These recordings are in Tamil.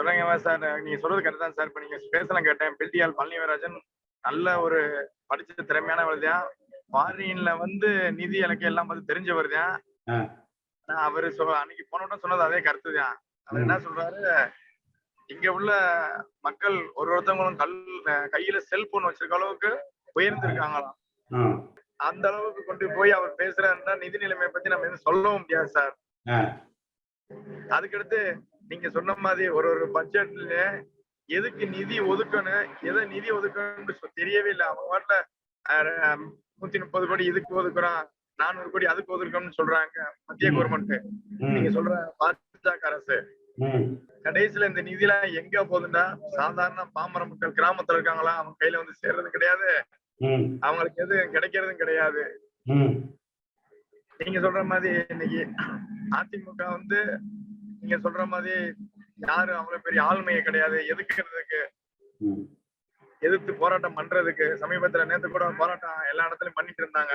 சொல்றீங்க சார். நீங்க சொல்றது கரெக்ட் தான் சார். இப்ப நீங்க பேசலாம் கேட்டேன். பில்டிஆல் பழனிவராஜன் நல்ல ஒரு படிச்ச திறமையானவர் தான் ஃபாரின்ல வந்து நிதி எனக்கு எல்லாம் பார்த்து தெரிஞ்சவர் தான் ஆ. நான் அவரு அன்னைக்கு போன உடனே சொன்னது அதே கருத்து தான். அவர் என்ன சொல்றாரு? இங்க உள்ள மக்கள் ஒரு ஒருத்தவங்களும் கல் கையில செல்போன் வச்சிருக்க அளவுக்கு உயர்ந்திருக்காங்களாம். அந்த அளவுக்கு கொண்டு போய் அவர் பேசுறாருன்னா நிதி நிலைமையை பத்தி நம்ம எதுவும் சொல்லவும் முடியாது சார். அதுக்கடுத்து நீங்க சொன்ன மாதிரி ஒரு ஒரு பட்ஜெட்ல எதுக்கு நிதி ஒதுக்கணும் எதை நிதி ஒதுக்கணும்னு தெரியவே இல்லை. அவங்க வாட்டில நூத்தி முப்பது கோடி இதுக்கு ஒதுக்குறோம் நானூறு கோடி அதுக்கு ஒதுக்கணும்னு சொல்றாங்க மத்திய. கவர்மெண்ட் நீங்க சொல்ற பாஜக அரசு. கடைசியில இந்த நிதிலாம் எங்க போகுதுன்னா சாதாரண பாமர மக்கள் கிராமத்துல இருக்காங்களா அவங்க கையில வந்து சேர்றது கிடையாது. அவங்களுக்கு எது கிடைக்கிறதும் கிடையாது. நீங்க சொல்ற மாதிரி இன்னைக்கு அதிமுக வந்து நீங்க சொல்ற மாதிரி யாரும் அவ்வளவு பெரிய ஆளுமையே கிடையாது. எதுக்குறதுக்கு. எதிர்த்து போராட்டம் பண்றதுக்கு. சமீபத்துல நேத்து கூட போராட்டம் எல்லா இடத்துலயும் பண்ணிட்டு இருந்தாங்க.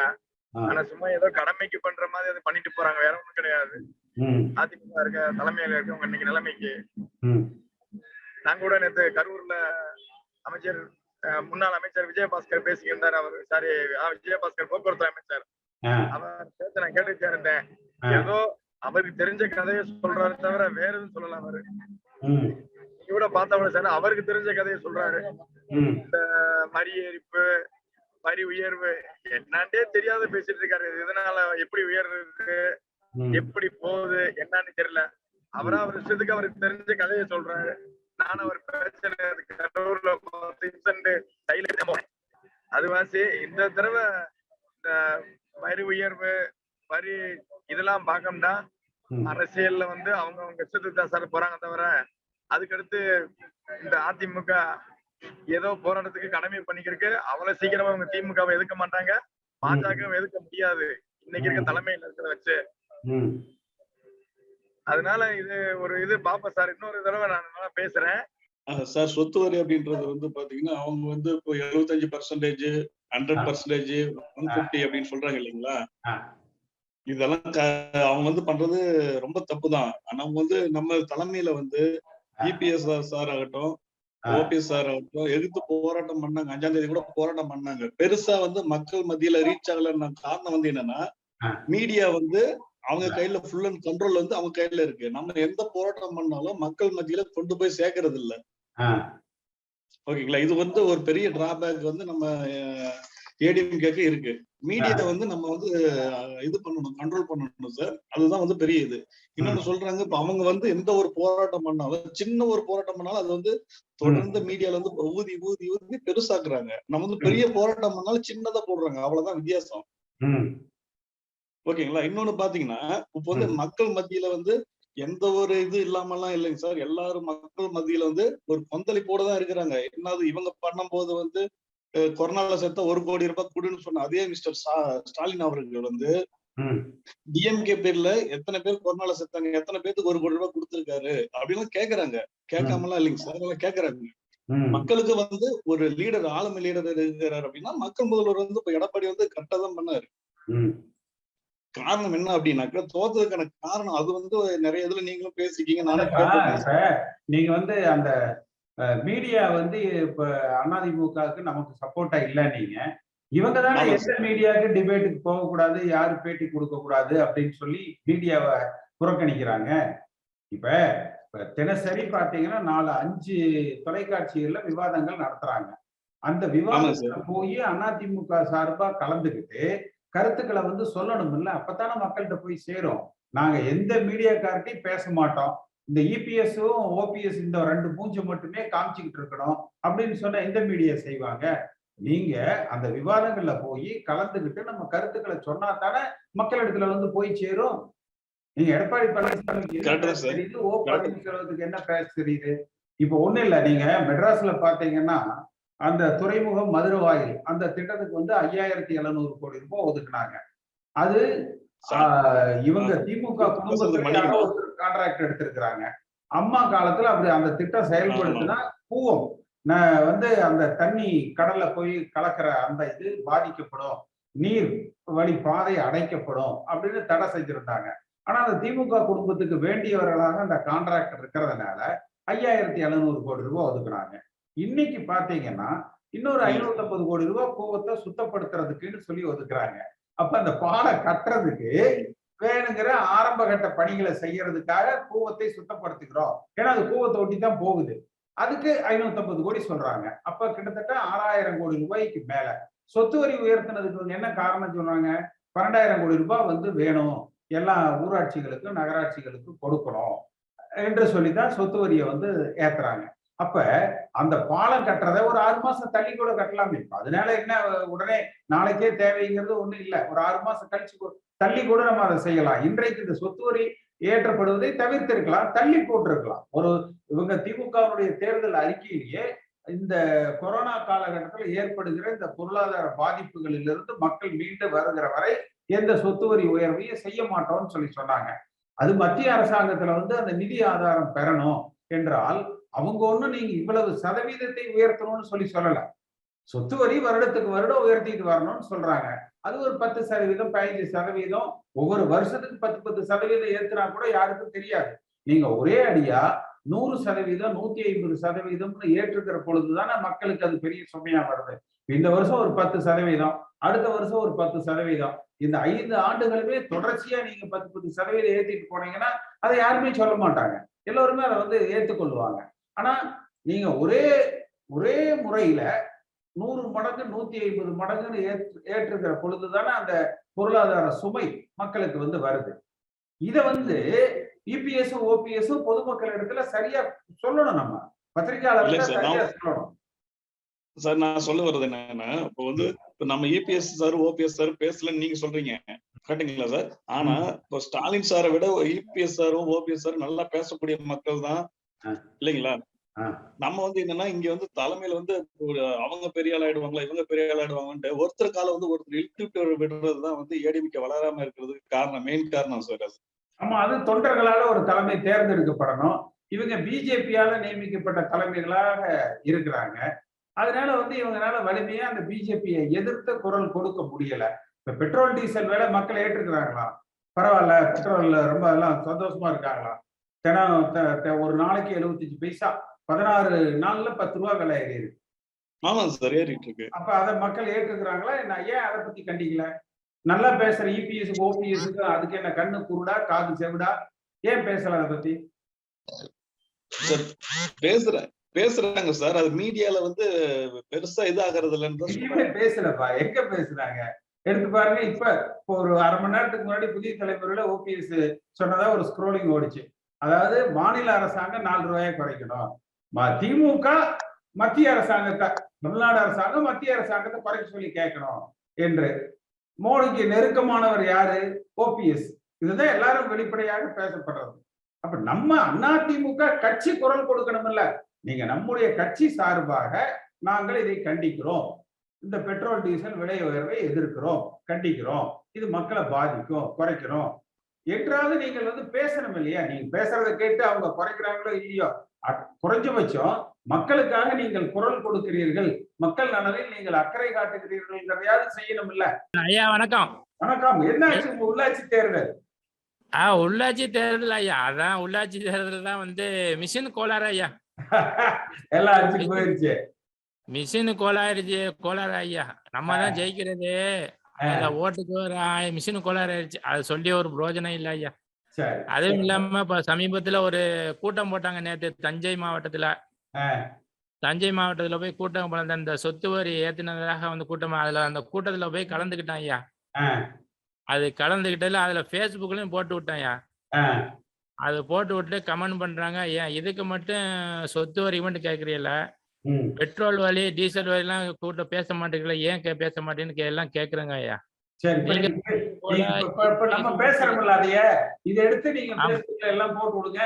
ஆனா சும்மா ஏதோ கடமைக்கு பண்ற மாதிரி அதை பண்ணிட்டு போறாங்க. வேற ஒண்ணும் கிடையாது. அதிமுக இருக்க தலைமையில இருக்கவங்க இன்னைக்கு நிலைமைக்கு. நாங்க கூட நேத்து கரூர்ல அமைச்சர் முன்னாள் அமைச்சர் விஜயபாஸ்கர் பேசியிருந்தார் அவர். சாரி விஜயபாஸ்கர் போக்குவரத்து அமைச்சர். அவர் பேச நான் கேட்டுட்டு இருந்தேன் ஆ, ஏதோ அவருக்கு தெரிஞ்ச கதையை சொல்றாரு தவிர வேற எதுவும் சொல்லலாம் அவரு. கூட பார்த்தவங்க சார் அவருக்கு தெரிஞ்ச கதையை சொல்றாரு. ம், அஹ் வரி ஏறிப்பு வரி உயர்வு என்னான்டே தெரியாத பேசிட்டு இருக்காரு. இதனால எப்படி உயர்றது. எப்படி போகுது என்னன்னு தெரியல. அவரா அவர் இஷ்டத்துக்கு அவருக்கு தெரிஞ்ச கதையை சொல்றாரு. நானும் அவர் பிரச்சனை கரூர்ல கையில அது வாசி இந்த தடவை இந்த வரி உயர்வு வரி இதெல்லாம் பார்க்கணும்னா. அரசியல்ல வந்து அவங்க அவங்க இஷ்டத்துக்கு தான் சார் போறாங்க தவிர அதுக்கடுத்து இந்த அதிமுக ஏதோ போராட்டத்துக்கு கடமை பண்ணிக்கிறதுக்கு அவ்வளவு சீக்கிரமா அவங்க திமுகவை எதிர்க்க மாட்டாங்க. பாஜக எதிர்க்க முடியாது. இன்னைக்கு இருக்க தலைமையில இருக்கிறத வச்சு. அதனால இது ஒரு இது பாப்போம் சார் இன்னொரு தடவை நான் பேசுறேன். சார் சொத்து வரி அப்படின்றது வந்து பாத்தீங்கன்னா அவங்க வந்து இப்போ எழுபத்தஞ்சு percentage hundred percentage one fifty அப்படின்னு சொல்றாங்க இல்லைங்களா. இதெல்லாம் அவங்க வந்து பண்றது ரொம்ப தப்பு தான் ஆனா அவங்க வந்து நம்ம தலைமையில வந்து இபிஎஸ் சார் ஆகட்டும். ஓபிஎஸ் சார் ஆகட்டும் எதிர்த்து போராட்டம் பண்ணாங்க. அஞ்சாம் தேதி கூட போராட்டம் பண்ணாங்க. பெருசா வந்து மக்கள் மத்தியில ரீச் ஆகலன்னு காரணம் வந்து என்னன்னா. மீடியா வந்து அவங்க கையில ஃபுல் அண்ட் கண்ட்ரோல் வந்து அவங்க கையில இருக்கு. நம்ம எந்த போராட்டம் பண்ணாலும் மக்கள் மத்தியில கொண்டு போய் சேர்க்கறது இல்ல. ஓகேங்களா? இது வந்து ஒரு பெரிய டிராபேக் வந்து நம்ம ஏடிஎம்கேக்கு இருக்கு. மீடியா வந்து நம்ம வந்து இது பண்ணணும் கண்ட்ரோல் பண்ணணும் சார் அதுதான் வந்து பெரிய இது. இன்னொன்னு சொல்றாங்க இப்ப அவங்க வந்து எந்த ஒரு போராட்டம் பண்ணாலும் சின்ன ஒரு போராட்டம் பண்ணாலும் அது வந்து தொடர்ந்து மீடியால வந்து ஊதி ஊதி ஊதி பெருசாக்குறாங்க. நம்ம வந்து பெரிய போராட்டம் பண்ணாலும் சின்னதா போடுறாங்க. அவ்வளவுதான் வித்தியாசம். ஓகேங்களா? இன்னொன்னு பாத்தீங்கன்னா இப்ப வந்து மக்கள் மத்தியில வந்து எந்த ஒரு இது இல்லாமலாம் இல்லைங்க சார் எல்லாரும் மக்கள் மத்தியில வந்து ஒரு கொந்தளிப்போட தான் இருக்கிறாங்க. என்னது இவங்க பண்ணும்போது வந்து அஹ், கொரோனால செத்த ஒரு கோடி ரூபாய் கொடுன்னு சொன்ன அதே மிஸ்டர் ஸ்டாலின் அவர்கள் வந்து டிஎம்கே பேர்ல எத்தனை பேர் கொரோனால செத்தாங்க எத்தனை பேருக்கு ஒரு கோடி ரூபாய் கொடுத்திருக்காரு அப்படின்னு கேக்குறாங்க. கேட்காமலாம் இல்லைங்க சார் அதெல்லாம் கேக்குறாங்க. மக்களுக்கு வந்து ஒரு லீடர் ஆளுமை லீடர் இருக்கிறாரு அப்படின்னா மக்கள் முதல்வர் வந்து இப்ப எடப்பாடி வந்து கரெக்டா தான் பண்ணாரு. காரணம் என்ன அப்படின்னாக்கா தோத்ததுக்கான காரணம் அது வந்து நிறைய இதுல நீங்களும் பேசிருக்கீங்க நானும் நீங்க வந்து அந்த மீடியா வந்து இப்ப அதிமுகவுக்கு நமக்கு சப்போர்ட்டா இல்ல நீங்க. இவங்க தானே எந்த மீடியாவுக்கு டிபேட்டுக்கு போகக்கூடாது யாரு பேட்டி கொடுக்க கூடாது அப்படின்னு சொல்லி மீடியாவை புறக்கணிக்கிறாங்க. இப்ப இப்ப தினசரி பாத்தீங்கன்னா நாலு அஞ்சு தொலைக்காட்சிகள்ல விவாதங்கள் நடத்துறாங்க. அந்த விவாதத்துல போய் அதிமுக சார்பா கலந்துக்கிட்டு கருத்துக்களை வந்து சொல்லணும் இல்ல அப்பதானே மக்கள்கிட்ட போய் சேரும். நாங்க எந்த மீடியாக்கார்ட்டையும் பேச மாட்டோம். இந்த இபிஎஸும் ஓபிஎஸ் இந்த ரெண்டு மூஞ்ச மட்டுமே காமிச்சுக்கிட்டு இருக்கணும் அப்படின்னு சொன்னா எந்த மீடியா செய்வாங்க நீங்க அந்த விவாதங்கள்ல போய் கலந்துக்கிட்டு நம்ம கருத்துக்களை சொன்னா தானே மக்களிடத்துல வந்து போய் சேரும் நீங்க எடப்பாடி sir. தெரியுது ஓ. பன்னீர்செல்வத்துக்கு என்ன பேச தெரியுது இப்போ ஒண்ணு இல்ல நீங்க மெட்ராஸ்ல பாத்தீங்கன்னா அந்த துறைமுகம் மதுரவாயில் அந்த திட்டத்துக்கு வந்து ஐயாயிரத்தி எழுநூறு கோடி ரூபாய் ஒதுக்குனாங்க அது இவங்க திமுக ஒருத்தர் கான்ட்ராக்ட் எடுத்திருக்கிறாங்க. அம்மா காலத்துல அப்படி அந்த திட்டம் செயல்படுத்தினா கூவம். ந- வந்து அந்த தண்ணி கடல்ல போய் கலக்கிற அந்த இது பாதிக்கப்படும். நீர் வழி பாதை அடைக்கப்படும் அப்படின்னு தடை செஞ்சிருந்தாங்க. ஆனா அந்த திமுக குடும்பத்துக்கு வேண்டியவர்களாக அந்த கான்ட்ராக்டர் இருக்கிறதுனால ஐயாயிரத்தி எழுநூறு கோடி ரூபாய் ஒதுக்குனாங்க. இன்னைக்கு பாத்தீங்கன்னா இன்னொரு ஐநூத்தி ஐம்பது கோடி ரூபாய் கூவத்தை சுத்தப்படுத்துறதுக்குன்னு சொல்லி ஒதுக்குறாங்க. அப்ப அந்த பாலை கட்டுறதுக்கு வேணுங்கிற ஆரம்ப கட்ட பணிகளை செய்யறதுக்காக கூவத்தை சுத்தப்படுத்துகிறோம். ஏன்னா அது கூவத்தை ஒட்டி தான் போகுது. அதுக்கு ஐநூத்தி ஐம்பது கோடி சொல்றாங்க. அப்ப கிட்டத்தட்ட ஆறாயிரம் கோடி ரூபாய்க்கு மேல. சொத்து வரி உயர்த்தினதுக்கு வந்து என்ன காரணம் சொல்றாங்க? பன்னெண்டாயிரம் கோடி ரூபாய் வந்து வேணும். எல்லா ஊராட்சிகளுக்கும் நகராட்சிகளுக்கும் கொடுக்கணும். என்று சொல்லிதான் சொத்து வரியை வந்து ஏத்துறாங்க. அப்ப அந்த பாலம் கட்டுறத ஒரு ஆறு மாசம் தள்ளி கூட கட்டலாமே இப்ப அதனால என்ன உடனே நாளைக்கே தேவைங்கிறது ஒண்ணும் இல்லை. ஒரு ஆறு மாசம் கழிச்சு தள்ளி கூட நம்ம அதை செய்யலாம். இன்றைக்கு இந்த சொத்து வரி ஏற்றப்படுவதை தவிர்த்திருக்கலாம் தள்ளி போட்டிருக்கலாம். ஒரு இவங்க திமுகவுடைய தேர்தல் அறிக்கையிலேயே இந்த கொரோனா காலகட்டத்தில் ஏற்படுகிற இந்த பொருளாதார பாதிப்புகளிலிருந்து மக்கள் மீண்டு வருகிற வரை எந்த சொத்து வரி உயர்வையும் செய்ய மாட்டோம்னு சொல்லி சொன்னாங்க. அது மத்திய அரசாங்கத்துல வந்து அந்த நிதி ஆதாரம் பெறணும் என்றால் அவங்க ஒண்ணும் நீங்க இவ்வளவு சதவீதத்தை உயர்த்தணும்னு சொல்லி சொல்லல. சொத்து வரி வருடத்துக்கு வருடம் உயர்த்திட்டு வரணும்னு சொல்றாங்க. அது ஒரு பத்து சதவீதம் பதினஞ்சு சதவீதம் ஒவ்வொரு வருஷத்துக்கு பத்து பத்து சதவீதம் ஏத்துனா கூட யாருக்கும் தெரியாது. நீங்க ஒரே அடியா நூறு சதவீதம் நூத்தி ஐம்பது சதவீதம்னு ஏற்றுக்கிற பொழுதுதானே மக்களுக்கு அது பெரிய சுமையா வருது. இந்த வருஷம் ஒரு பத்து சதவீதம் அடுத்த வருஷம் ஒரு பத்து சதவீதம். இந்த ஐந்து ஆண்டுகளுமே தொடர்ச்சியா நீங்க பத்து பத்து சதவீதம் ஏத்திட்டு போனீங்கன்னா அதை யாருமே சொல்ல மாட்டாங்க. எல்லோருமே அதை வந்து ஏற்றுக்கொள்வாங்க ஆனா நீங்க ஒரே ஒரே முறையில நூறு மடங்கு நூத்தி ஐம்பது மடங்குன்னு ஏற்று ஏற்றுகிற பொழுதுதானே அந்த பொருளாதார சுமை மக்களுக்கு வந்து வருது. இத வந்து இபிஎஸ் ஓபிஎஸ் பொதுமக்கள் இடத்துல சரியா சொல்லணும் நம்ம. பத்திரிகையாளர்கள் சார், சரியா நான் சொல்லணும். சார் நான் சொல்ல வர்றது என்னன்னா இப்போ வந்து இப்ப நம்ம இபிஎஸ் சார் ஓபிஎஸ் சார் பேசலன்னு நீங்க சொல்றீங்க. கரெக்டுங்களா சார்? ஆனா இப்போ ஸ்டாலின் சாரை விட இபிஎஸ் சாரும் ஓபிஎஸ் சாரும் நல்லா பேசக்கூடிய மக்கள் தான். இல்லைங்களா. நம்ம வந்து என்னன்னா இங்க வந்து தலைமையில வந்து அவங்க பெரிய ஆள் ஆயிடுவாங்களா இவங்க பெரிய ஆள் ஆயிடுவாங்கன்ட்டு ஒருத்தர் கால வந்து ஒருத்தர் இழுத்துட்டு விடுறதுதான் வந்து ஏடிமிக்க வளராம இருக்கிறதுக்கு காரணம் மெயின் காரணம் சார் அது. ஆமா அது தொண்டர்களால ஒரு தலைமை தேர்ந்தெடுக்கப்படணும். இவங்க பிஜேபியால நியமிக்கப்பட்ட தலைமைகளாக இருக்கிறாங்க. அதனால வந்து இவங்கனால வலிமையா அந்த பிஜேபியை எதிர்த்து குரல் கொடுக்க முடியல. இப்ப பெட்ரோல் டீசல் விலை மக்கள் ஏற்றுக்கிறாங்களா பரவாயில்ல பெட்ரோல் ரொம்ப எல்லாம் சந்தோஷமா இருக்காங்களா தினம் ஒரு நாளைக்கு எழுபத்தஞ்சு பைசா பதினாறு நாள்ல பத்து ரூபா விலை ஏறிடுது ஆமாங்க சார் ஏறிட்டு இருக்கு அப்ப அதை மக்கள் ஏற்றுக்கிறாங்களா? என்ன ஏன் அதை பத்தி கண்டிக்கல? நல்லா பேசுற E இபிஎஸ் ஓபிஎஸ்க்கு அதுக்கு என்ன கண்ணு குருடா காது செவிடா? ஏன் பேசல அதை பத்தி? பேசுற பேசுறாங்க சார். அது மீடியால வந்து பெருசா இல்லைன்னு தான் சொல்றேன். எங்கேயுமே பேசலப்பா. எங்க பேசுறாங்க? எடுத்து பாருங்க இப்ப ஒரு அரை மணி நேரத்துக்கு முன்னாடி புதிய தலைமுறையில ஓபிஎஸ் சொன்னதா ஒரு ஸ்க்ரோலிங் ஓடிச்சு. அதாவது மாநில அரசாங்கம் நாலு ரூபாயை குறைக்கணும். ம- திமுக மத்திய அரசாங்கத்தை தமிழ்நாடு அரசாங்கம் மத்திய அரசாங்கத்தை குறைக்க சொல்லி கேட்கணும் என்று. மோடிக்கு நெருக்கமானவர் யாரு? ஓபிஎஸ். இதுதான் எல்லாரும் வெளிப்படையாக பேசப்படுறது. அப்ப நம்ம அதிமுக கட்சி குரல் கொடுக்கணும்ல நீங்க நம்முடைய கட்சி சார்பாக நாங்கள் இதை கண்டிக்கிறோம். இந்த பெட்ரோல் டீசல் விலை உயர்வை எதிர்க்கிறோம். கண்டிக்கிறோம். இது மக்களை பாதிக்கும் குறைக்கிறோம். என்றாவது நீங்கள் வந்து பேசணும் இல்லையா? நீங்க பேசுறதை கேட்டு அவங்க குறைக்கிறாங்களோ இல்லையோ? குறைஞ்சபட்சம் மக்களுக்காக நீங்கள் குரல் கொடுக்கிறீர்கள். மக்கள் நலனில் நீங்கள் அக்கறை காட்டுகிறீர்கள்ங்கிறதையாவது செய்யணும் இல்ல? ஐயா வணக்கம். வணக்கம். என்ன ஆச்சு உங்க உள்ளாட்சி தேர்தல்? ஆ உள்ளாட்சி தேர்தல் ஐயா. அதான் உள்ளாட்சி தேர்தல் தான் வந்து மிஷின் கோளாறு ஐயா. எல்லாம் அடிச்சுட்டு போயிருச்சு. மிஷின் கோளாறுச்சு கோளாறு ஐயா. நம்ம தான் ஜெயிக்கிறது. அந்த ஓட்டுக்கு ஒரு மிஷின் கோளாறு ஆயிடுச்சு. அது சொல்லி ஒரு பிரயோஜனம் இல்லை ஐயா. அதுவும் இல்லாம இப்ப சமீபத்துல ஒரு கூட்டம் போட்டாங்க நேத்து தஞ்சை மாவட்டத்துல. தஞ்சை மாவட்டத்துல போய் கூட்டம் போன இந்த சொத்து வரி ஏத்தினதாக வந்து கூட்டம் அதுல அந்த கூட்டத்துல போய் கலந்துக்கிட்டான் ஐயா. அது கலந்துக்கிட்டதுல அதுல ஃபேஸ்புக்லயும் போட்டு விட்டேன் ஐயா. அது போட்டு விட்டு கமெண்ட் பண்றாங்க ஏன் இதுக்கு மட்டும் சொத்து வரி மட்டும் கேக்குறீல்ல. பெட்ரோல் வரி டீசல் வரி எல்லாம் கூட்ட பேச மாட்டேங்கல. ஏன் பேச மாட்டேன்னு கே- எல்லாம் கேக்குறாங்க ஐயா. நம்ம பேசுறோம்ல அதைய. இதை எடுத்து நீங்க எல்லாம் போட்டு விடுங்க.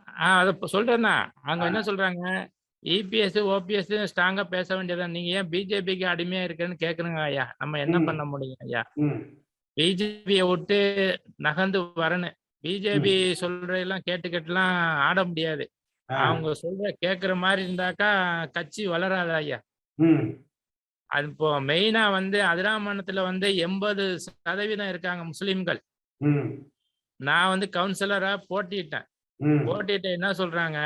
ஆஹ் அதை சொல்றேன்னா அவங்க என்ன சொல்றாங்க? இபிஎஸ் ஓபிஎஸ் ஸ்ட்ராங்கா பேச வேண்டியதான் நீங்க ஏன் பிஜேபிக்கு அடிமையா இருக்குன்னு கேக்குறங்க ஐயா. நம்ம என்ன. பண்ண முடியும் ஐயா? பிஜேபியை விட்டு நகர்ந்து வரணும். பிஜேபி சொல்றதெல்லாம் கேட்டுக்கிட்டுலாம் ஆட முடியாது. அவங்க சொல்ற கேக்குற மாதிரி இருந்தாக்கா கட்சி வளராது ஐயா. அது இப்போ மெயினா வந்து அதிராமணத்துல வந்து எண்பது சதவீதம் இருக்காங்க முஸ்லிம்கள். நான் வந்து கவுன்சிலரா போட்டியிட்டேன் ம், போட்டிட்டு என்ன சொல்றாங்க?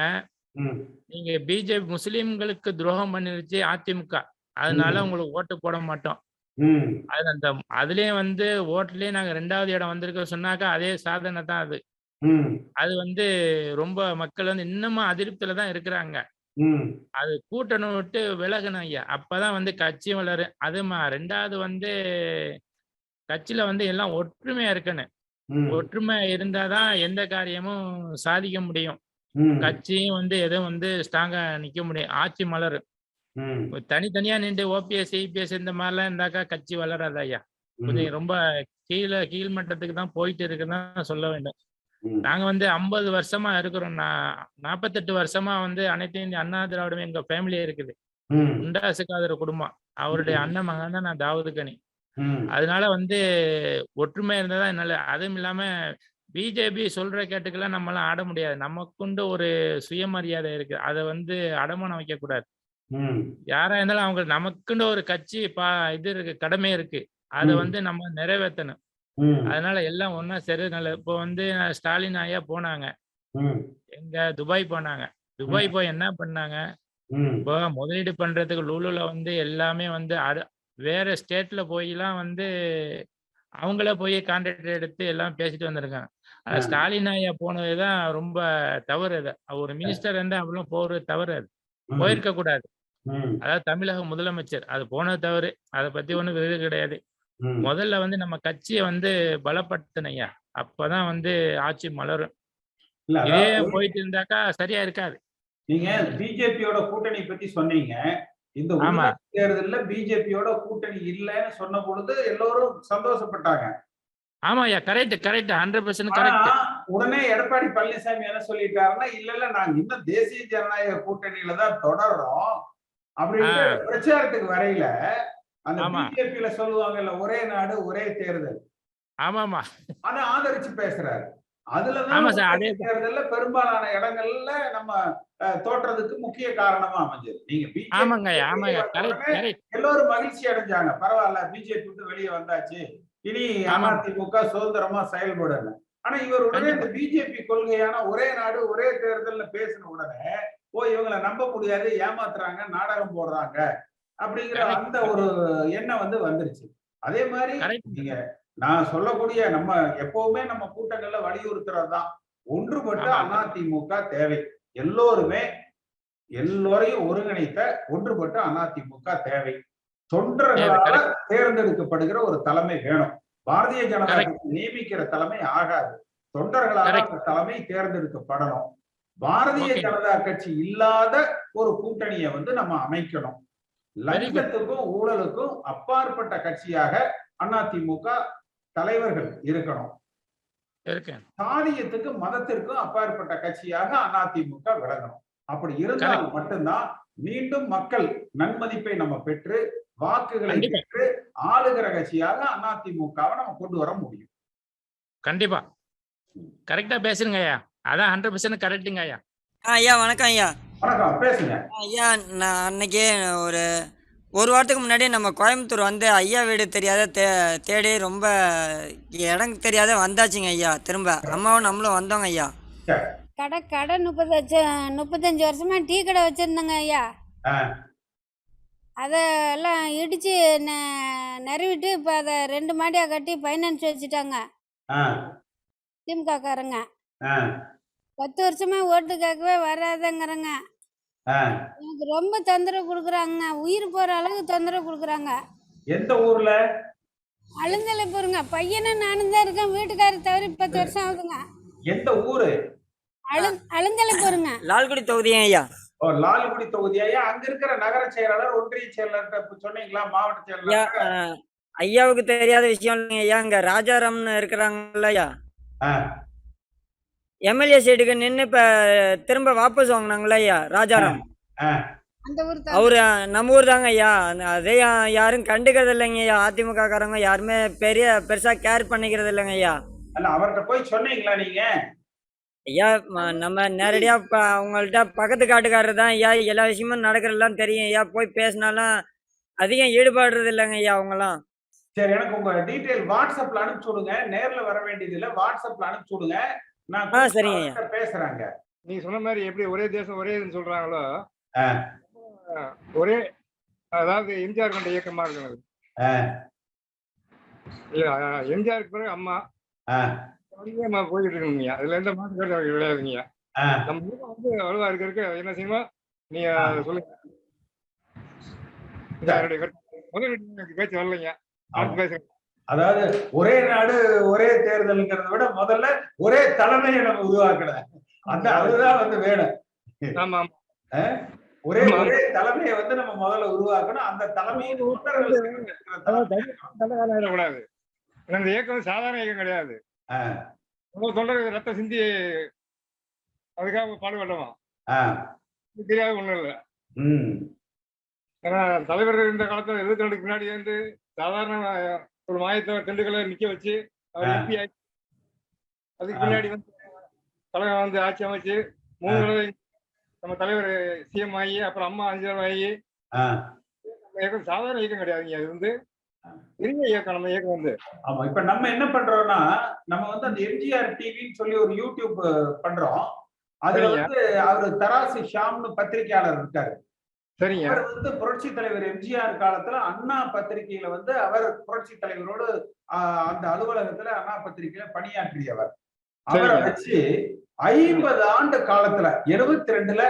நீங்க பிஜேபி முஸ்லிம்களுக்கு துரோகம் பண்ணிருச்சு அதிமுக. அதனால. உங்களுக்கு ஓட்டு போட மாட்டோம். அது அந்த அதுலயும் வந்து ஓட்டுலயே நாங்க ரெண்டாவது இடம் வந்திருக்க சொன்னாக்கா அதே சாதனை தான் அது. அது வந்து ரொம்ப மக்கள் வந்து இன்னமும் அதிருப்தியில தான் இருக்கிறாங்க. அது கூட்டணும் விட்டு விலகணும் ஐயா அப்பதான் வந்து கட்சி வளரும் அதுமா ரெண்டாவது வந்து கட்சியில வந்து எல்லாம் ஒற்றுமையா இருக்கணும். ஒற்றுமை இருந்தாதான் எந்த காரியமும் சாதிக்க முடியும். கட்சியும் வந்து எதுவும் வந்து ஸ்ட்ராங்கா நிக்க முடியும். ஆட்சி மலரும் தனித்தனியா நின்று ஓபிஎஸ் இபிஎஸ் இந்த மாதிரிலாம் இருந்தாக்கா கட்சி வளராது ஐயா. கொஞ்சம் ரொம்ப கீழே கீழ் மட்டத்துக்கு தான் போயிட்டு இருக்குன்னு சொல்ல வேண்டும். நாங்க வந்து ஐம்பது வருஷமா இருக்கிறோம். நான் நாற்பத்தெட்டு வருஷமா வந்து அனைத்து இந்திய அண்ணா திராவிடம் எங்க ஃபேமிலி இருக்குது. உண்டாசுக்காதர் குடும்பம். அவருடைய. அண்ணன் மகன் தான் நான் தாவூது கனி அதனால வந்து ஒற்றுமை இருந்ததா நல்ல அதுவும் இல்லாம பிஜேபி சொல்ற கேட்டுக்கெல்லாம் நம்மளாம் ஆட முடியாது. நமக்குண்டு ஒரு சுயமரியாதை இருக்கு. அதை வந்து அடமானம் வைக்க கூடாது யாரா இருந்தாலும் அவங்க நமக்குன்னு ஒரு கட்சி பா இது இருக்கு கடமை இருக்கு. அதை. வந்து நம்ம நிறைவேற்றணும் அதனால எல்லாம் ஒண்ணா சரி நல்ல இப்போ வந்து ஸ்டாலின் ஐயா போனாங்க. எங்க துபாய் போனாங்க. துபாய் போய் என்ன பண்ணாங்க? இப்போ முதலீடு பண்றதுக்கு லூலுல வந்து எல்லாமே வந்து வேற ஸ்டேட்ல போய்லாம் வந்து அவங்கள போய் கான்ட்ராக்ட் எடுத்து எல்லாம் பேசிட்டு வந்திருக்காங்க. ஆனா. ஸ்டாலின் ஐயா போனதுதான் ரொம்ப தவறு அது. ஒரு மினிஸ்டர் வந்து அவ்வளவு போறது தவறு அது. போயிருக்க கூடாது. அதாவது தமிழக முதலமைச்சர் அது போனது தவறு. அதை பத்தி ஒண்ணும் இது கிடையாது. முதல்ல வந்து நம்ம கட்சியை வந்து பலப்படுத்தணையா அப்பதான் வந்து ஆட்சி மலரும். இதே போயிட்டு இருந்தாக்கா சரியா இருக்காது. நீங்க பிஜேபியோட கூட்டணி பத்தி சொன்னீங்க. இந்த தேர்தல்ல பிஜேபியோட கூட்டணி இல்லைன்னு சொன்ன பொழுது எல்லோரும் சந்தோஷப்பட்டாங்க. ஆமாய்யா correct correct hundred percent correct உடனே எடப்பாடி பழனிசாமி என்ன சொல்லிட்டாருன்னா இல்ல இல்ல நாங்க இன்னும் தேசிய ஜனநாயக கூட்டணியில தான் தொடர்றோம். அப்படின்ட்டு ஆ. பிரச்சாரத்துக்கு வரையில அந்த. பிஜேபியில சொல்லுவாங்கல்ல ஒரே நாடு ஒரே தேர்தல். ஆமாமா. அதை ஆதரிச்சு பேசுறாரு. அதுலதான் தேர்தல்ல பெரும்பாலான இடங்கள்ல நம்ம தோற்றதுக்கு முக்கிய காரணமா அமைஞ்சது. நீங்க ஆமாங்க எல்லோரும் மகிழ்ச்சி அடைஞ்சாங்க. பரவாயில்ல பிஜேபி விட்டு வெளியே வந்தாச்சு. இனி. அதிமுக சுதந்திரமா செயல்படணும் ஆனா இவர் உடனே இந்த பிஜேபி கொள்கையான ஒரே நாடு ஒரே தேர்தல்ல பேசின உடனே ஓ இவங்களை நம்ப முடியாது ஏமாத்துறாங்க நாடகம் போடுறாங்க. அப்படிங்கிற. அந்த ஒரு எண்ணம் வந்து வந்துருச்சு அதே மாதிரி நீங்க நான் சொல்லக்கூடிய நம்ம எப்பவுமே நம்ம கூட்டங்கள்ல வலியுறுத்துறது தான் ஒன்றுபட்ட. அதிமுக தேவை எல்லோருமே எல்லோரையும் ஒருங்கிணைத்த ஒன்றுபட்ட அதிமுக தேவை தொண்டர்களால தேர்ந்தெடுக்கப்படுகிற ஒரு தலைமை வேணும் பாரதிய ஜனதா நியமிக்கிற தலைமை ஆகாது தொண்டர்களால. அந்த தலைமை தேர்ந்தெடுக்கப்படணும் பாரதிய. ஜனதா கட்சி இல்லாத ஒரு கூட்டணியை வந்து நம்ம அமைக்கணும். லஞ்சத்துக்கும் ஊழலுக்கும் அப்பாற்பட்ட கட்சியாக அதிமுக தலைவர்கள் இருக்கணும். இருக்கு சாதியத்துக்கு மதத்திற்கும் அப்பாற்பட்ட கட்சியாக அதிமுக விளங்கணும். அப்படி இருந்தால் மட்டும்தான் மீண்டும் மக்கள் நன்மதிப்பை நம்ம பெற்று வாக்குகளை. பெற்று ஆளுகிற கட்சியாக அதிமுகவை நம்ம கொண்டு வர முடியும். கண்டிப்பா. கரெக்டா பேசுறீங்க ஐயா. அதான் ஹண்ட்ரட் பர்சன்ட் கரெக்டுங்க ஐயா. ஐயா வணக்கம் ஐயா. வணக்கம் பேசுங்க. ஐயா நான் அன்னைக்கு ஒரு ஒரு வாரத்துக்கு முன்னாடி நம்ம கோயம்புத்தூர் வந்து ஐயா வீடு தெரியாத தே தேடி ரொம்ப இடம் தெரியாத வந்தாச்சுங்க ஐயா திரும்ப. அம்மாவும் நம்மளும் வந்தோங்க ஐயா. கடை கடை முப்பத்தஞ்சு முப்பத்தஞ்சு வருஷமா டீ கடை வச்சிருந்தேங்க ஐயா. ஆ. அதை எல்லாம் இடிச்சு நெ நிறுவிட்டு இப்போ அதை ரெண்டு மாடியாக கட்டி ஃபைனான்ஸ் வச்சுட்டாங்க. ஆ, திமுக காரங்க ஆ, பத்து வருஷமா ஓட்டு கேட்கவே வராதங்கிறங்க. எனக்கு ரொம்ப தொந்தரவு கொடுக்குறாங்க. உயிர் போகிற அளவுக்கு தொந்தரவு கொடுக்குறாங்க. எந்த ஊர்ல? அழுந்தலை போருங்க. பையனும் நானும் தான் இருக்கேன். வீட்டுக்காரர் தவிர பத்து வருஷம் ஆகுதுங்க. எந்த ஊரு? அழு அழுந்தலை போருங்க. லால்குடி தொகுதியும் ஐயா? ஓ லால்குடி தொகுதியா அங்க இருக்கிற நகர செயலாளர் ஒன்றிய செயலாளர் சொன்னீங்களா? மாவட்ட ஐயா செயலாளர் ஐயாவுக்கு தெரியாத விஷயம் இல்லைங்க ஐயா. இங்க ராஜாராம்னு இருக்கிறாங்கல்ல ஐயா. எம்எல்ஏ சீட்டுக்கு நின்று இப்ப திரும்ப வாபஸ் வாங்கினாங்களா ஐயா? ராஜாராம். அவரு நம்ம ஊர் தாங்க ஐயா. அதே யாரும் கண்டுக்கிறது இல்லைங்க ஐயா. அதிமுக காரங்க யாருமே பெரிய பெருசா கேர் பண்ணிக்கிறது இல்லைங்க ஐயா. அவர்கிட்ட போய் சொன்னீங்களா நீங்க? ஐயா நம்ம நேரடியா இப்ப அவங்கள்ட்ட பக்கத்து காட்டுக்காரர் தான் ஐயா. எல்லா விஷயமும் நடக்கிறதெல்லாம் தெரியும் ஐயா. போய் பேசினாலும் அதிகம் ஈடுபடுறது இல்லைங்க ஐயா அவங்கலாம் சரி எனக்கு உங்க டீடைல் வாட்ஸ்அப்ல அனுப்பிச்சு விடுங்க. நேர்ல வர வேண்டியது இல்ல. வாட்ஸ்அப்ல அனுப்பிச்சு விடுங்க. நான் சரிங்க பேசுறாங்க. நீங்க சொன்ன மாதிரி எப்படி ஒரே தேசம் ஒரே இதுன்னு சொல்றாங்களோ ஒரே அதாவது எம்ஜிஆர் கொண்ட இயக்கமா இருக்கிறது எம்ஜிஆருக்கு பிறகு அம்மா. நம்ம போயிட்டு இருக்கணுங்க அதுல எந்த மாற்று கிடையாதுங்க. நம்ம ஊர்ல வந்து அவ்வளவா இருக்க இருக்க என்ன செய்யணும் நீங்க சொல்லுங்க. முதல் பேச்சு வரலைங்க. அடுத்து பேசுங்க அதாவது ஒரே நாடு ஒரே தேர்தல்ங்கிறத விட முதல்ல ஒரே தலைமையை நம்ம உருவாக்கணும். அந்த அதுதான் வந்து வேணும் ஒரே. ஒரே தலைமையை வந்து நம்ம முதல்ல உருவாக்கணும். அந்த தலைமையின் ஆயிடக்கூடாது. இந்த இயக்கம் சாதாரண இயக்கம் கிடையாது. தொண்டர்கள் ரத்தம் சிந்தி அதுக்காக இது தெரியாத ஒண்ணும் இல்லை. ஏன்னா தலைவர் இருந்த காலத்துல எழுபத்தி ரெண்டுக்கு முன்னாடி வந்து சாதாரண ஒரு மாயத்தவர் திண்டுக்கலை நிக்க வச்சு அவர். எம்பி ஆக்கி அதுக்கு. பின்னாடி வந்து தலைவர் வந்து ஆட்சி அமைச்சு மூணு. தடவை நம்ம தலைவர் சிஎம் ஆகி அப்புறம் அம்மா அஞ்சு தடவை ஆகி இயக்கம் சாதாரண இயக்கம் கிடையாதுங்க அது வந்து பெரிய இயக்கம் நம்ம இயக்கம் வந்து ஆமா இப்ப நம்ம என்ன பண்றோம்னா நம்ம வந்து அந்த எம்ஜிஆர் டிவின்னு சொல்லி ஒரு யூடியூப் பண்றோம் அதுல. வந்து அவரு தராசு ஷாம்னு பத்திரிகையாளர் இருக்காரு சரிங்க. அவர் வந்து புரட்சி தலைவர் எம்ஜிஆர் காலத்துல அண்ணா பத்திரிகையில வந்து அவர் புரட்சி தலைவரோடு அந்த அலுவலகத்துல அண்ணா பத்திரிகையில பணியாற்றியவர். அவரை. வச்சு ஐம்பது ஆண்டு காலத்துல எழுபத்தி ரெண்டுல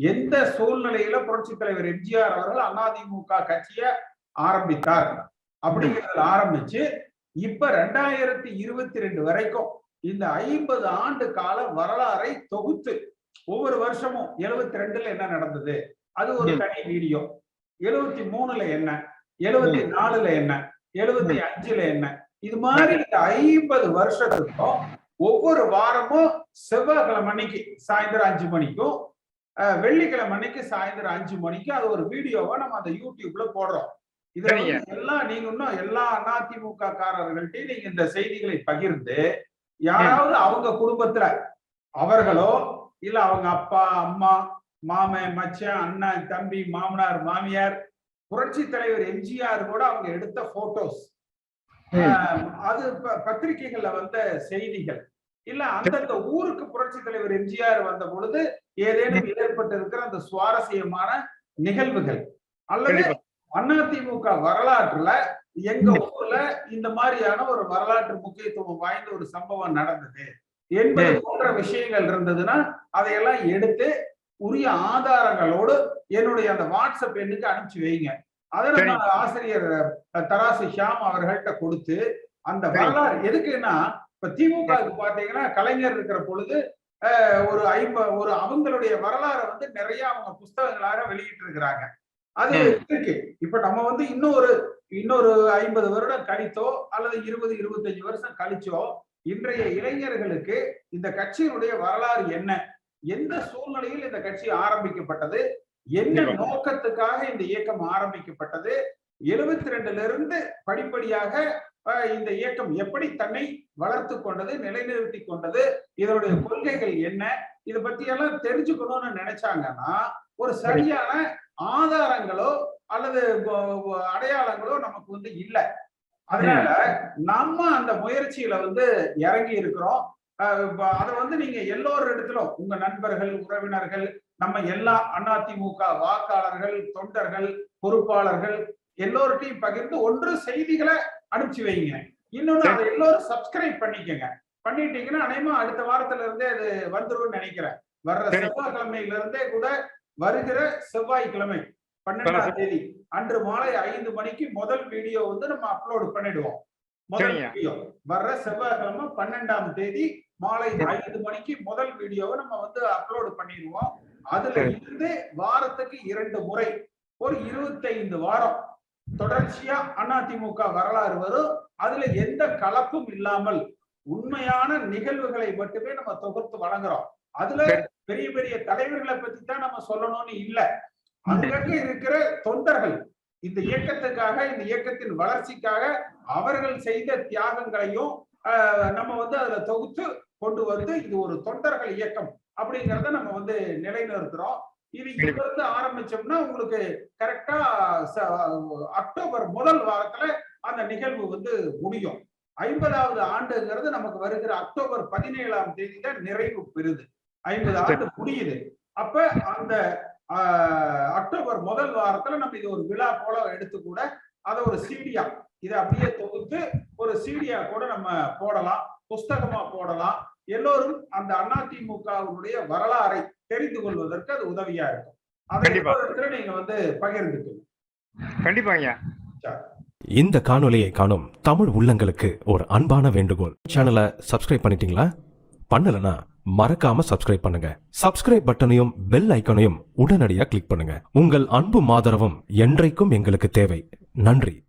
எந்த சூழ்நிலையில புரட்சி தலைவர் எம்ஜிஆர் அவர்கள் அதிமுக கட்சியை ஆரம்பித்தார் அப்படிங்கிறதுல ஆரம்பிச்சு இப்ப ரெண்டாயிரத்தி இருபத்தி ரெண்டு வரைக்கும் இந்த ஐம்பது ஆண்டு கால வரலாறை தொகுத்து ஒவ்வொரு வருஷமும் எழுபத்தி ரெண்டுல என்ன நடந்தது? அது ஒரு. தனி வீடியோ. எழுபத்தி மூணுல என்ன? எழுபத்தி நாலுல என்ன? எழுபத்தி அஞ்சுல என்ன? இது மாதிரி இந்த ஐம்பது வருஷத்துக்கும் ஒவ்வொரு வாரமும் செவ்வாய்க்கிழமை அன்னைக்கு சாயந்தரம் அஞ்சு மணிக்கும் வெள்ளிக்கிழமை அன்னைக்கு சாயந்தரம் அஞ்சு மணிக்கும் அது ஒரு வீடியோவை நம்ம அந்த யூடியூப்ல போடுறோம். இதுல எல்லாம் நீங்க இன்னும் எல்லா அதிமுக காரர்கள்ட்டையும் நீங்க இந்த செய்திகளை பகிர்ந்து யாராவது அவங்க குடும்பத்துல அவர்களோ இல்ல அவங்க அப்பா அம்மா மாமன் மச்சான் அண்ணன் தம்பி மாமனார் மாமியார் புரட்சி தலைவர் எம்ஜிஆர் கூட அவங்க எடுத்த போட்டோஸ் அது பத்திரிகைகள்ல வந்த செய்திகள். இல்ல அந்தந்த ஊருக்கு புரட்சி தலைவர் எம்ஜிஆர் வந்த பொழுது ஏதேனும் ஏற்பட்டு இருக்கிற அந்த சுவாரஸ்யமான நிகழ்வுகள். அல்லது அதிமுக வரலாற்றுல எங்க ஊர்ல இந்த மாதிரியான ஒரு வரலாற்று முக்கியத்துவம் வாய்ந்த ஒரு சம்பவம் நடந்தது. என்பது போன்ற விஷயங்கள் இருந்ததுன்னா அதையெல்லாம் எடுத்து உரிய ஆதாரங்களோடு என்னுடைய அந்த வாட்ஸ்அப் எண்ணுக்கு அனுப்பிச்சு வைங்க. அதை நம்ம ஆசிரியர் தராசு ஷியாம் அவர்கள்ட்ட கொடுத்து அந்த. வரலாறு எதுக்குன்னா இப்ப திமுகவுக்கு பாத்தீங்கன்னா கலைஞர் இருக்கிற பொழுது ஒரு ஐம்ப ஒரு அவங்களுடைய வரலாறை வந்து நிறைய அவங்க புஸ்தகங்களாக வெளியிட்டு இருக்கிறாங்க அது இருக்கு. இப்ப நம்ம வந்து இன்னொரு இன்னொரு ஐம்பது வருடம் கழித்தோ அல்லது இருபது இருபத்தஞ்சு வருஷம் கழிச்சோ இன்றைய இளைஞர்களுக்கு இந்த கட்சியினுடைய வரலாறு என்ன? எந்த சூழ்நிலையில் இந்த கட்சி ஆரம்பிக்கப்பட்டது? என்ன. நோக்கத்துக்காக இந்த இயக்கம் ஆரம்பிக்கப்பட்டது? எழுபத்தி ரெண்டுல இருந்து படிப்படியாக இந்த இயக்கம் எப்படி தன்னை வளர்த்து கொண்டது நிலைநிறுத்தி கொண்டது இதனுடைய கொள்கைகள் என்ன இதை பத்தி எல்லாம் தெரிஞ்சுக்கணும்னு நினைச்சாங்கன்னா ஒரு சரியான ஆதாரங்களோ அல்லது அடையாளங்களோ நமக்கு வந்து இல்ல. அதனால நம்ம அந்த முயற்சியில வந்து இறங்கி இருக்கிறோம் அதை வந்து நீங்க எல்லோரு இடத்திலும் உங்க நண்பர்கள் உறவினர்கள் நம்ம எல்லா அதிமுக வாக்காளர்கள் தொண்டர்கள் பொறுப்பாளர்கள் எல்லோர்ட்டையும் பகிர்ந்து ஒன்று செய்திகளை அனுப்பிச்சு வைங்க. இன்னொன்னு அதை எல்லோரும் சப்ஸ்கிரைப் பண்ணிக்கங்க. பண்ணிட்டீங்கன்னா அநேகமா அடுத்த வாரத்துல இருந்தே அது வந்துரும்னு நினைக்கிறேன். வர்ற. செவ்வாய்க்கிழமையில இருந்தே கூட வருகிற செவ்வாய்க்கிழமை பன்னெண்டாம் தேதி அன்று மாலை ஐந்து மணிக்கு முதல் வீடியோ வந்து நம்ம அப்லோட் பண்ணிடுவோம். முதல். வீடியோ. வர்ற செவ்வாய்க்கிழமை பன்னெண்டாம் தேதி மாலை ஐந்து மணிக்கு முதல் வீடியோவை நம்ம வந்து அப்லோட் பண்ணிடுவோம். அதுல. இருந்து வாரத்துக்கு இரண்டு முறை ஒரு இருபத்தைந்து வாரம் தொடர்ச்சியா அதிமுக வரலாறு வரும். அதுல எந்த கலப்பும் இல்லாமல் உண்மையான நிகழ்வுகளை மட்டுமே நம்ம தொகுத்து வழங்குறோம். அதுல. பெரிய பெரிய தலைவர்களை பத்தி தான் நம்ம சொல்லணும்னு இல்ல. அங்கங்க இருக்கிற தொண்டர்கள் இந்த இயக்கத்துக்காக இந்த இயக்கத்தின் வளர்ச்சிக்காக அவர்கள் செய்த தியாகங்களையும் நம்ம வந்து அதுல தொகுத்து கொண்டு வந்து இது ஒரு தொண்டர்கள் இயக்கம் அப்படிங்கறத நம்ம வந்து நிலைநிறுத்துறோம். இது இங்க இருந்து ஆரம்பிச்சோம்னா உங்களுக்கு கரெக்டா அக்டோபர் முதல் வாரத்துல அந்த நிகழ்வு வந்து முடியும். ஐம்பதாவது ஆண்டுங்கிறது நமக்கு வருகிற அக்டோபர் பதினேழாம் தேதி தான் நிறைவு பெறுது. ஐம்பது ஆண்டு முடியுது. அப்ப அந்த ஆஹ், அக்டோபர் முதல் வாரத்துல நம்ம இது ஒரு விழா போல எடுத்து கூட அதை ஒரு சீடியா இதை அப்படியே தொகுத்து ஒரு சீடியா கூட நம்ம போடலாம் புஸ்தகமா போடலாம். எல்லோரும் அந்த அதிமுகவினுடைய வரலாறை தெரிந்து கொள்வதற்கு அது உதவியா இருக்கும். அதை நீங்க வந்து பகிர்ந்துக்கணும் கண்டிப்பா ஐயா. இந்த காணொளியை காணும் தமிழ் உள்ளங்களுக்கு ஒரு அன்பான வேண்டுகோள். சேனலை சப்ஸ்கிரைப் பண்ணிட்டீங்களா? பண்ணலனா மறக்காம சப்ஸ்கிரைப் பண்ணுங்க. சப்ஸ்கிரைப் பட்டனையும் பெல் ஐக்கனையும் உடனடியாக கிளிக் பண்ணுங்க. உங்கள் அன்பும் ஆதரவும் என்றைக்கும் எங்களுக்கு தேவை. நன்றி.